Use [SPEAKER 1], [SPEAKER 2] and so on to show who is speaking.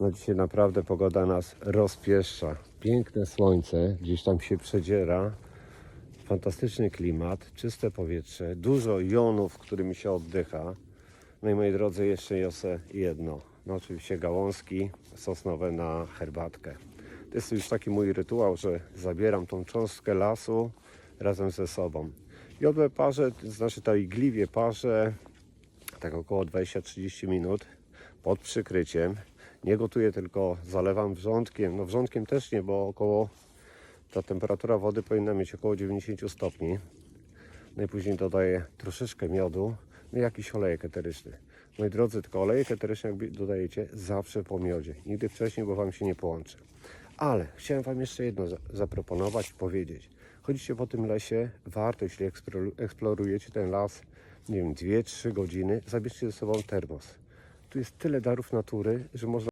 [SPEAKER 1] No dzisiaj naprawdę pogoda nas rozpieszcza. Piękne słońce, gdzieś tam się przedziera. Fantastyczny klimat, czyste powietrze, dużo jonów, którymi się oddycha. No i moi drodzy, jeszcze niosę jedno. No oczywiście gałązki sosnowe na herbatkę. To jest już taki mój rytuał, że zabieram tą cząstkę lasu razem ze sobą. Jodłe parze, to znaczy to igliwie parze, tak około 20-30 minut pod przykryciem. Nie gotuję, tylko zalewam wrzątkiem. No wrzątkiem też nie, bo około ta temperatura wody powinna mieć około 90 stopni. No i później dodaję troszeczkę miodu, no i jakiś olejek eteryczny. Moi drodzy, tylko olejek eteryczny jak dodajecie zawsze po miodzie. Nigdy wcześniej, bo Wam się nie połączy. Ale chciałem Wam jeszcze jedno za- zaproponować, powiedzieć. Chodzicie po tym lesie, warto, jeśli eksplo- eksplorujecie ten las, nie wiem, 2-3 godziny, zabierzcie ze sobą termos. Tu jest tyle darów natury, że można